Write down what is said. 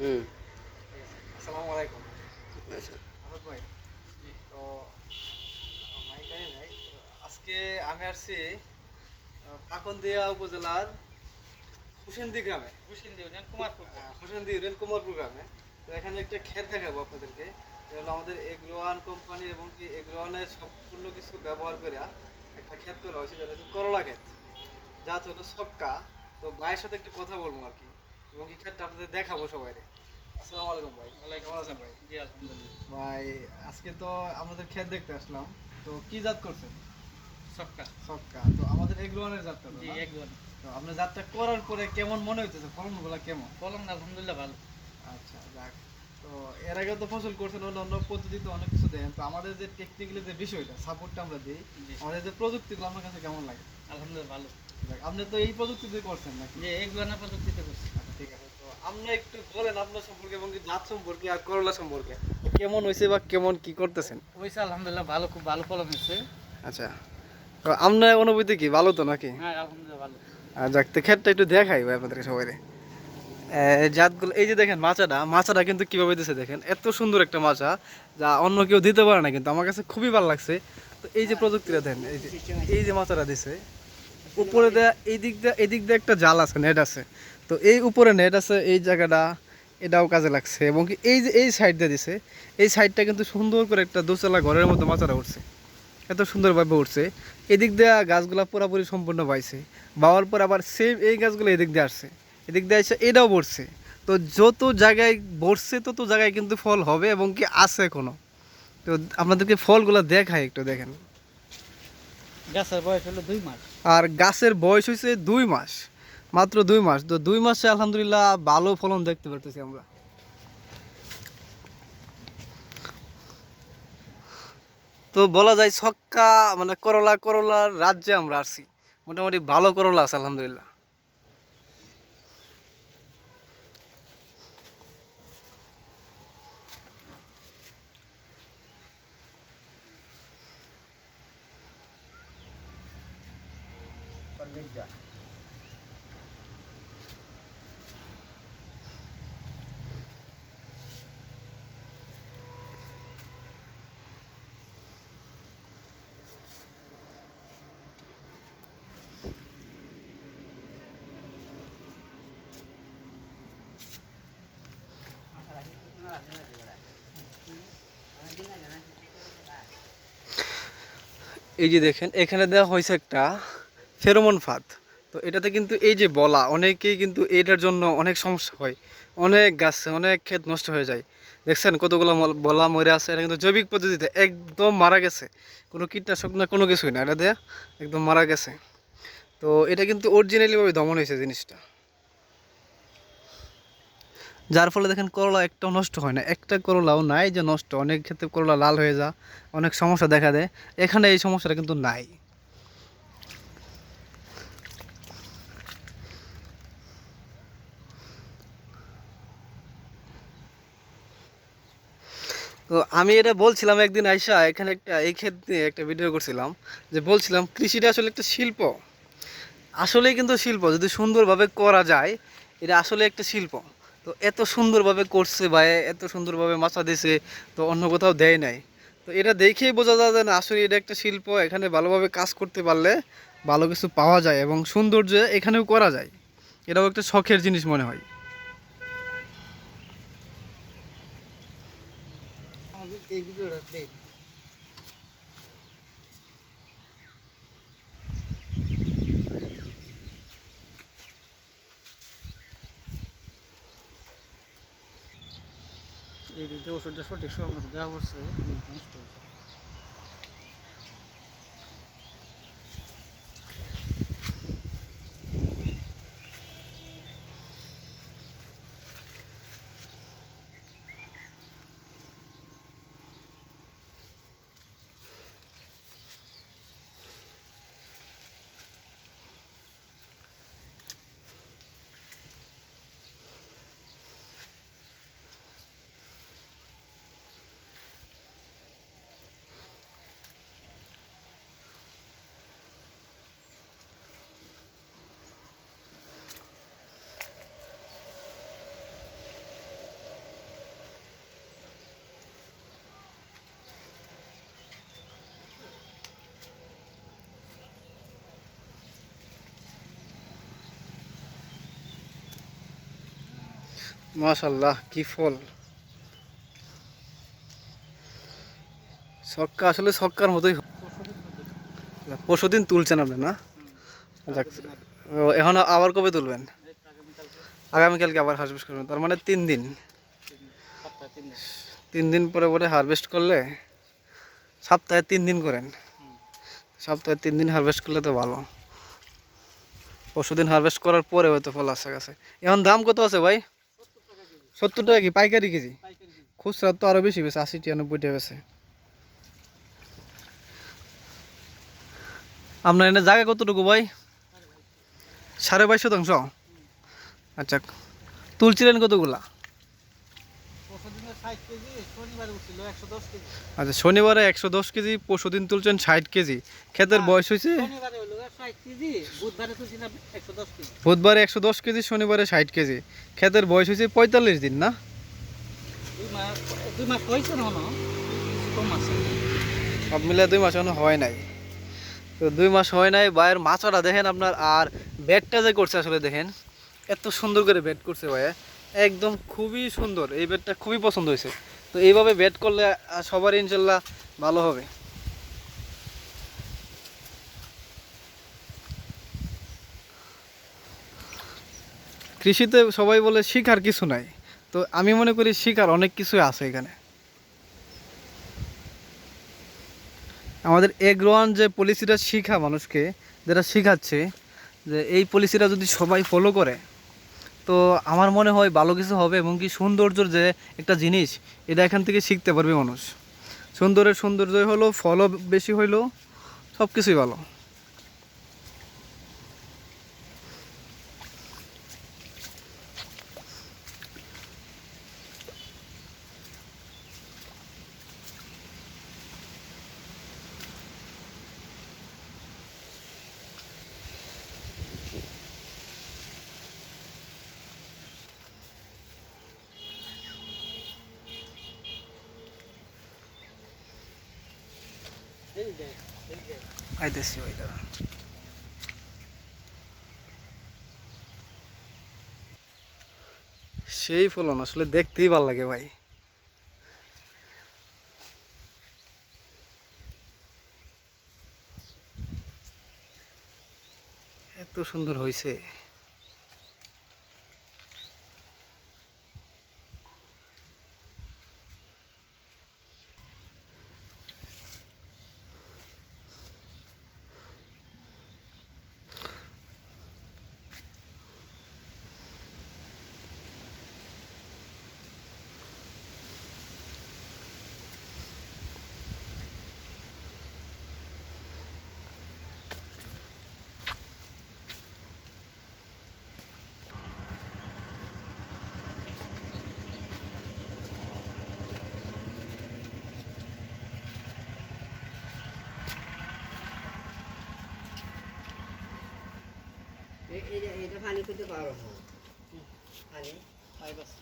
হুম। আসসালামু আলাইকুম। আচ্ছা। তো আজকে আমি আসছি পাকনদিয়া উপজেলার হুসেনদি গ্রামে। হুসেন্দি ইউনিয়ন কুমারপুর। হুসেনদি ইউনিয়ন কুমারপুর গ্রামে। তো এখানে একটা ক্ষেত দেখাবো আপনাদেরকে। হলো আমাদের এগ্রোয়ান কোম্পানি এবং কি এগ্রোয়ানের সম্পূর্ণ কিছু ব্যবহার করে একটা ক্ষেত করা হয়েছে যেটা হচ্ছে করলা ক্ষেত যা হলো সবকা। তো ভাইয়ের সাথে একটু কথা বলব আর কি। এবং আপনাদের দেখাবো সবাই আসসালামু আলাইকুম ভাই। ওয়ালাইকুম আছেন ভাই। জি আলহামদুলিল্লাহ। ভাই আজকে তো আমাদের ক্ষেত দেখতে আসলাম। তো কি জাত করছেন? সবকা। সবকা। তো আমাদের এগ্রোয়ানের জাতটা তো জি তো আপনার জাতটা করার পরে কেমন মনে হইতেছে? ফলনগুলো কেমন? ফলন আলহামদুলিল্লাহ ভালো। আচ্ছা যাক। তো এর আগে তো ফসল করছেন অন্য অন্য পদ্ধতিতে অনেক কিছু দেন। তো আমাদের যে টেকনিক্যালি যে বিষয়টা সাপোর্টটা আমরা দিই আমাদের যে প্রযুক্তিগুলো আপনার কাছে কেমন লাগে? আলহামদুলিল্লাহ ভালো। আপনি তো এই প্রযুক্তিতে করছেন নাকি? যে এগুলো না প্রযুক্তিতে একটু বলেন আপনার সম্পর্কে এবং সম্পর্কে আর করলা সম্পর্কে। কেমন হয়েছে বা কেমন কি করতেছেন? হয়েছে আলহামদুলিল্লাহ ভালো খুব ভালো ফলন হয়েছে। আচ্ছা। আপনার অনুভূতি কি? ভালো তো নাকি? হ্যাঁ আলহামদুলিল্লাহ ভালো। যাক তো ক্ষেতটা একটু দেখাই ভাই আপনাদের সবাই জাতগুলো এই যে দেখেন মাচাটা মাচাটা কিন্তু কীভাবে দিছে দেখেন? এত সুন্দর একটা মাচা যা অন্য কেউ দিতে পারে না কিন্তু আমার কাছে খুবই ভালো লাগছে। তো এই যে প্রযুক্তিটা দেন এই যে এই যে মাচাটা দিছে উপরে দেয়া এই দিক দিয়ে এই দিক দিয়ে একটা জাল আছে, নেট আছে। তো এই উপরে নেট আছে, এই জায়গাটা, এটাও কাজে লাগছে। এবং কি এই যে, এই সাইড দিয়ে দিছে, এই সাইডটা কিন্তু সুন্দর করে একটা দোতলা ঘরের মতো মাচাটা উঠছে। এত সুন্দরভাবে উঠছে। এদিক দিয়ে গাছগুলো পুরোপুরি সম্পূর্ণ পাইছে বাওয়ার পর আবার সেম এই গাছগুলো এদিক দিয়ে আসছে। এদিক দিয়ে এসে এটাও বসছে তো যত জায়গায় বসছে তত জায়গায় কিন্তু ফল হবে এবং কি আছে এখনও। তো আপনাদেরকে ফলগুলো দেখায় একটু, দেখেন। গাছের বয়স হলো দুই মাস। আর গাছের বয়স হয়েছে দুই মাস, মাত্র দুই মাস। তো দুই মাসে আলহামদুলিল্লাহ ভালো ফলন দেখতে পারতেছি আমরা। তো বলা যায় ছক্কা মানে করলা, করলার রাজ্যে আমরা আসছি মোটামুটি ভালো করলা আছে, আলহামদুলিল্লাহ। এই যে দেখেন, এখানে দেওয়া হয়েছে একটা ফেরোমন ফাঁদ। তো এটাতে কিন্তু এই যে বলা, অনেকেই কিন্তু এটার জন্য অনেক সমস্যা হয়। অনেক গাছ, অনেক ক্ষেত নষ্ট হয়ে যায়। দেখছেন কতগুলো বলা মরে আছে, এটা কিন্তু জৈবিক পদ্ধতিতে একদম মারা গেছে। কোনো কীটনাশক না, কোনো কিছুই না, এটা দেয়া একদম মারা গেছে। তো এটা কিন্তু অরিজিনালিভাবে দমন হয়েছে জিনিসটা। যার ফলে দেখেন করলা একটাও নষ্ট হয় না। একটা করলাও নাই যে নষ্ট। অনেক ক্ষেত্রে করলা লাল হয়ে যা অনেক সমস্যা দেখা দেয়। এখানে এই সমস্যাটা কিন্তু নাই। তো আমি এটা বলছিলাম একদিন আইসা, এখানে একটা, এই ক্ষেত নিয়ে একটা ভিডিও করছিলাম, যে বলছিলাম কৃষিটা আসলে একটা শিল্প। আসলেই কিন্তু শিল্প, যদি সুন্দরভাবে করা যায়, এটা আসলে একটা শিল্প। তো এত সুন্দরভাবে করছে ভাই, এত সুন্দরভাবে মাছা দিছে, তো অন্য কোথাও দেয় নাই। তো এটা দেখেই বোঝা যায় যে না, আসলে এটা একটা শিল্প, এখানে ভালোভাবে কাজ করতে পারলে ভালো কিছু পাওয়া যায় এবং সৌন্দর্য এখানেও করা যায়। এটাও একটা শখের জিনিস মনে হয়। এই ভিডিওটা দেখ এই যে ওষুধটা সঠিক সময় দেওয়া করছে মাশাল্লাহ কি ফল। ছক্কা আসলে ছক্কার মতোই পরশু দিন তুলছেন আপনি না? এখন আবার কবে তুলবেন? আগামীকালকে আবার হারভেস্ট করবেন তার মানে তিন দিন। তিন দিন পরে পরে হারভেস্ট করলে সপ্তাহে তিন দিন করেন। সপ্তাহে তিন দিন হারভেস্ট করলে তো ভালো। পরশু দিন হারভেস্ট করার পরে হয়তো ফল আসে গেছে এখন দাম কত আছে ভাই? সত্তর টাকা কি? পাইকারি কেজি? খুচরা তো আরও বেশি বেছে আশি টিয়ানব্বই টাকা বেছে আপনার এনে জায়গা কতটুকু ভাই? সাড়ে বাইশ শতাংশ? আচ্ছা তুলছিলেন কতগুলা? আচ্ছা শনিবারে একশো দশ কেজি পরশু দিন তুলছেন ষাট কেজি। ক্ষেতের বয়স হয়েছে? বুধবারে একশো দশ কেজি। শনিবারে ষাট কেজি। ক্ষেতের বয়স হয়েছে পঁয়তাল্লিশ দিন না? সব মিলে দুই মাস এখনও হয় নাই। তো দুই মাস হয় নাই ভাইয়ের মাছটা দেখেন আপনার আর বেডটা যে করছে আসলে দেখেন এত সুন্দর করে বেড করছে ভাইয়া। একদম খুবই সুন্দর এই বেডটা খুবই পছন্দ হয়েছে। তো এইভাবে বেড করলে আহ, সবারই ইনশাল্লাহ ভালো হবে। কৃষিতে সবাই বলে শিখার কিছু নাই। তো আমি মনে করি শিখার অনেক কিছুই আছে এখানে। আমাদের এগ্রোয়ান যে পলিসিটা শিখা মানুষকে যেটা শিখাচ্ছে যে এই পলিসিটা যদি সবাই ফলো করে তো আমার মনে হয় ভালো কিছু হবে এবং কি সৌন্দর্যর যে একটা জিনিস, এটা এখান থেকে শিখতে পারবে মানুষ। সুন্দরের সৌন্দর্য হলো, ফলও বেশি হইল সব কিছুই ভালো। ভাই দাঁড়া। সেই ফলন আসলে দেখতেই ভালো লাগে ভাই এত সুন্দর হয়েছে এটা পানি করতে পারো পাইপ আছে